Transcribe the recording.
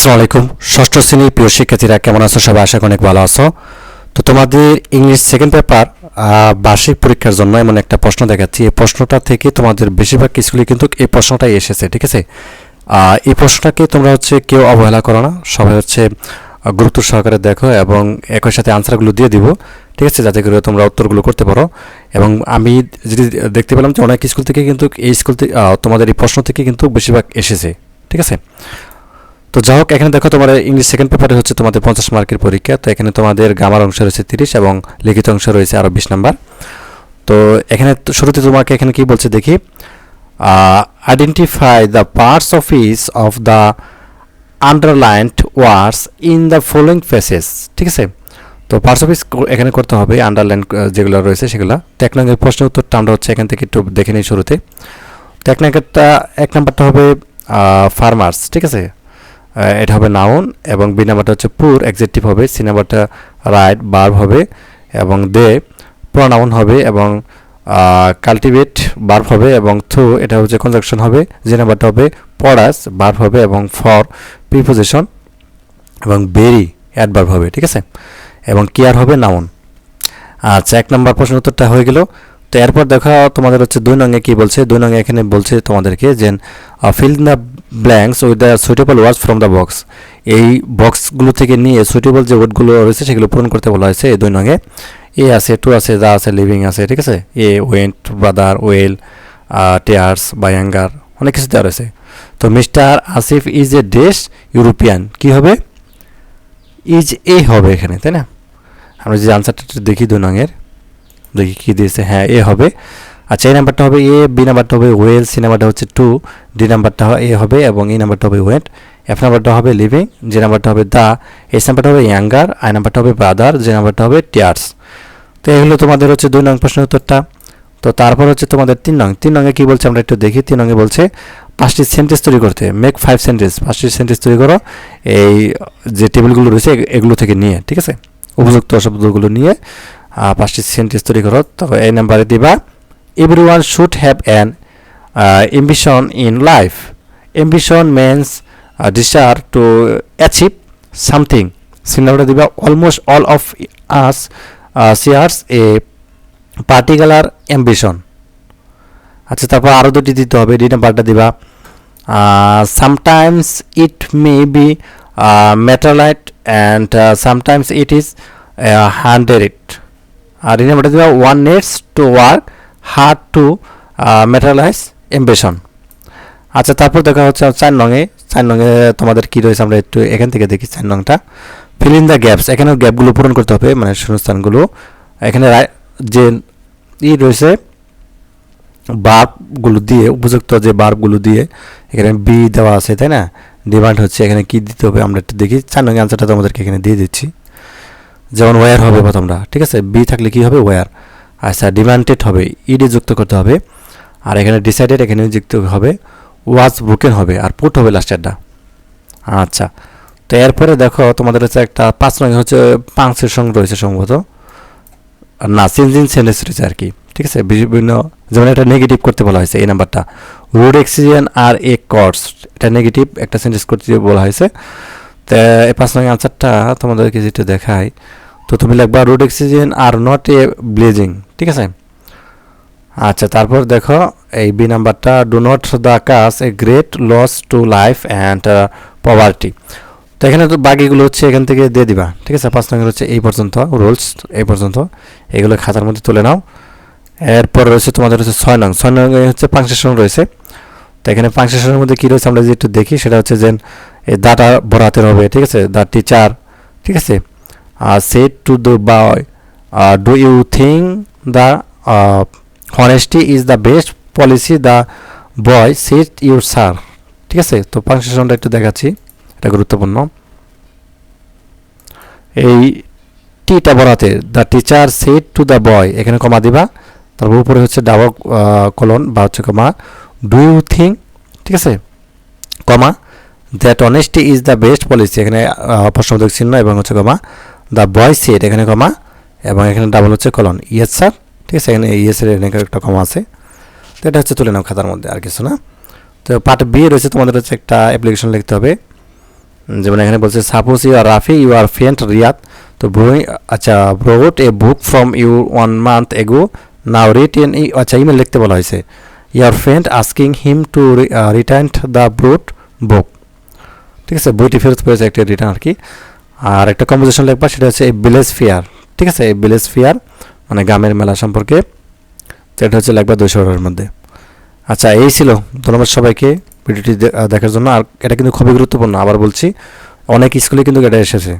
আসসালামু আলাইকুম। ষষ্ঠ শ্রেণির প্রিয় শিক্ষার্থীরা, কেমন আছো? সবাই আশা অনেক ভালো আছো। তো তোমাদের ইংলিশ সেকেন্ড পেপার বার্ষিক পরীক্ষার জন্য এমন একটা প্রশ্ন দেখাচ্ছি। এই প্রশ্নটা থেকে তোমাদের বেশিরভাগ স্কুলে কিন্তু এই প্রশ্নটাই এসেছে, ঠিক আছে? এই প্রশ্নটাকে তোমরা হচ্ছে কেউ অবহেলা করো না। সবাই হচ্ছে গুরুত্ব সহকারে দেখো এবং একই সাথে আনসারগুলো দিয়ে দিব, ঠিক আছে? যাতে করে তোমরা উত্তরগুলো করতে পারো। এবং আমি যদি দেখতে পেলাম যে অনেক স্কুল থেকে কিন্তু এই স্কুল থেকে তোমাদের এই প্রশ্ন থেকে কিন্তু বেশিরভাগ এসেছে, ঠিক আছে? তো যাই হোক, এখানে দেখো তোমার ইংলিশ সেকেন্ড পেপারে হচ্ছে তোমাদের পঞ্চাশ মার্কের পরীক্ষা। তো এখানে তোমাদের গামার অংশ রয়েছে তিরিশ এবং লিখিত অংশ রয়েছে আরও বিশ নাম্বার তো এখানে শুরুতে তোমাকে এখানে কি বলছে দেখি? Identify the parts of is of the underlined words in the following phrases ঠিক আছে? তো পার্টস অফ ইস এখানে করতে হবে আন্ডারলাইন যেগুলো রয়েছে সেগুলো। তো এক নম্বরের প্রশ্নের উত্তরটা আমরা হচ্ছে এখান থেকে একটু দেখে নিই শুরুতে। তো এক নম্বরটা এক নম্বরটা হবে ফার্মার্স ঠিক আছে? এটা হবে নাউন এবং বি নাম্বারটা হচ্ছে পুর এক্সেটিভ হবে সি নাম্বারটা রাইট বার্ব হবে এবং দে প্রনাউন হবে এবং কাল্টিভেট বার্ব হবে এবং থ্রু এটা হচ্ছে কনজাকশন হবে, যে নাম্বারটা হবে পড়াস বার্ব হবে এবং ফর প্রিপোজিশন এবং বেরি অ্যাডভার্ব হবে, ঠিক আছে? এবং কেয়ার হবে নাউন আচ্ছা এক নম্বর প্রশ্ন উত্তরটা হয়ে গেল। তো এরপর দেখা তোমাদের হচ্ছে দুই নঙ্গে কি বলছে? দুই নঙ্গে এখানে বলছে তোমাদেরকে যে fill the blanks with the suitable words from the box এই বক্সগুলো থেকে নিয়ে সুইটেবল যে ওয়ার্ডগুলো রয়েছে সেগুলো পূরণ করতে বলা হয়েছে এই দুই নঙ্গে এ। আছে টু আছে, যা আছে লিভিং আছে, ঠিক আছে? A went brother well tears বা অ্যাঙ্গার অনেক কিছু দেওয়া রয়েছে। তো মিস্টার আসিফ ইজ এ ডেস ইউরোপিয়ান কি হবে? ইজ এ হবে এখানে, তাই না? আমরা যে আনসারটা দেখি দুই নঙের দেখি কী দিয়েছে। হ্যাঁ এ হবে। আচ্ছা এই নাম্বারটা হবে এ, বি নাম্বারটা হবে ওয়েল, সি নাম্বারটা হচ্ছে টু, ডি নাম্বারটা এ হবে এবং এই নাম্বারটা হবে ওয়েট এফ নাম্বারটা হবে লিভিং যে নাম্বারটা হবে দা, এস নাম্বারটা হবে ইয়াঙ্গার, আই নাম্বারটা হবে ব্রাদার যে নাম্বারটা হবে টিয়ার্স। তো এগুলো তোমাদের হচ্ছে দুই নং প্রশ্নের উত্তরটা। তো তারপর হচ্ছে তোমাদের তিন নং। তিন নঙ্গে কী বলছে আমরা একটু দেখি। তিন নঙ্গে বলছে, পাঁচটি সেন্টেন্স তৈরি করতে। মেক ফাইভ সেন্টেন্স পাঁচটি সেন্টেন্স তৈরি করো। এই যে টেবিলগুলো রয়েছে এগুলো থেকে নিয়ে, ঠিক আছে? উপযুক্ত শব্দগুলো নিয়ে পাঁচটি সেন্টেন্স তৈরি করো। তো এই নাম্বারে দিবা every one should have an ambition in life ambition means desire to achieve something সিনেমাটা দিবা almost all of us shares a particular ambition আচ্ছা তারপর আরও দুটি দিতে হবে। ডি নাম্বারটা দিবা sometimes it may be materialised and sometimes it is hundred R D নাম্বারটা দিবা one needs to work hard to materialise ambition আচ্ছা তারপর দেখা হচ্ছে চার নঙে চার নঙে তোমাদের কী রয়েছে আমরা একটু এখান থেকে দেখি চার নংটা। ফিল ইন দ্য গ্যাপস এখানেও গ্যাপগুলো পূরণ করতে হবে মানে শূন্যস্থানগুলো। এখানে যে ই রয়েছে বার্বগুলো দিয়ে, উপযুক্ত যে বার্বগুলো দিয়ে, এখানে বি দেওয়া আছে, তাই না? ডিমান্ড হচ্ছে, এখানে কি দিতে হবে আমরা একটু দেখি। চার নং আনসারটা তোমাদেরকে এখানে দিয়ে দিচ্ছি। যেমন ওয়্যার হবে প্রথমটা, ঠিক আছে? বি থাকলে কি হবে? ওয়্যার আচ্ছা ডিমান্ডেড হবে ইডি যুক্ত করতে হবে। আর এখানে ডিসাইডেড এখানে যুক্ত হবে ওয়াজ বুকেন হবে, আর পুট হবে লাস্টেরটা আচ্ছা তো এরপরে দেখো, তোমাদের হচ্ছে একটা পাঁচ নং হচ্ছে পাঁচের সঙ্গে রয়েছে সম্ভবত। না চেঞ্জিং সেন্টেন্স রয়েছে আর কি, ঠিক আছে? বিভিন্ন, যেমন একটা নেগেটিভ করতে বলা হয়েছে, এই নাম্বারটা। রোড অ্যাক্সিডেন্ট আর এ কর্স, এটা নেগেটিভ একটা সেন্টেন্স করতে বলা হয়েছে। তো, এই পাঁচ নং আনসারটা তোমাদেরকে যেটা দেখায় তো তুমি লিখবা রোড অ্যাক্সিডেন্ট আর নট এ ব্লেজিং ঠিক আছে? আচ্ছা তারপর দেখো, এই বি নাম্বারটা do not the cause a great loss to life and poverty তো এখানে তো বাকিগুলো হচ্ছে এখান থেকে দিয়ে দিবা, ঠিক আছে? পাঁচ নম্বর হচ্ছে এই পর্যন্ত রুলস এই পর্যন্ত, এগুলো খাতার মধ্যে তুলে নাও। এরপর রয়েছে তোমাদের হচ্ছে ছয় নং ছয় নং হচ্ছে পাংশেশন রয়েছে। তো এখানে পাংশেশনের মধ্যে কী রয়েছে আমরা যে একটু দেখি, সেটা হচ্ছে যে এই দাটা বড় হাতের হবে, ঠিক আছে? দ্য টিচার ঠিক আছে? আর said to the boy do you think the honesty is the best policy the boy said your sir ঠিক আছে? তো পাংশেশনটা একটু দেখাচ্ছি, এটা গুরুত্বপূর্ণ। এই টিটা বড়াতে the teacher said to the boy এখানে কমা দিবা, তারপর উপরে হচ্ছে ডাবল কলন বা হচ্ছে কমা ডু ইউ থিঙ্ক ঠিক আছে, comma that honesty is the best policy এখানে প্রশ্নবোধক চিহ্ন এবং হচ্ছে কমা দ্য বয় সেট এখানে কমা, এবং এখানে ডাবল হচ্ছে কলন ইয়েস স্যার ঠিক আছে, এখানে ইয়েসের এখানে একটা কমা আছে, তো এটা হচ্ছে তুলে নাও খাতার মধ্যে, আর কিছু না। তো পার্ট বি রয়েছে, তোমাদের হচ্ছে একটা অ্যাপ্লিকেশন লিখতে হবে, যেমন এখানে বলছে suppose you are Rafi you are friend Riad তো আচ্ছা brought a book from you one month ago now write in আচ্ছা ইমেল লিখতে বলা হয়েছে। Your friend asking him to return the brought book ঠিক আছে? বইটি ফেরত পেয়েছে একটা রিটার্ন আর কি আর একটা কম্পোজিশন লিখবা, সেটা হচ্ছে এই ভিলেজ ফেয়ার ঠিক আছে? এই ভিলেজ ফেয়ার মানে গ্রামের মেলা সম্পর্কে। এটা হচ্ছে লাগবে দুইশো ওয়ার্ডের মধ্যে। আচ্ছা এই ছিল। ধন্যবাদ সবাইকে ভিডিওটি দেখার জন্য। আর এটা কিন্তু খুবই গুরুত্বপূর্ণ। আবার বলছি, অনেক স্কুলে কিন্তু এটা এসেছে।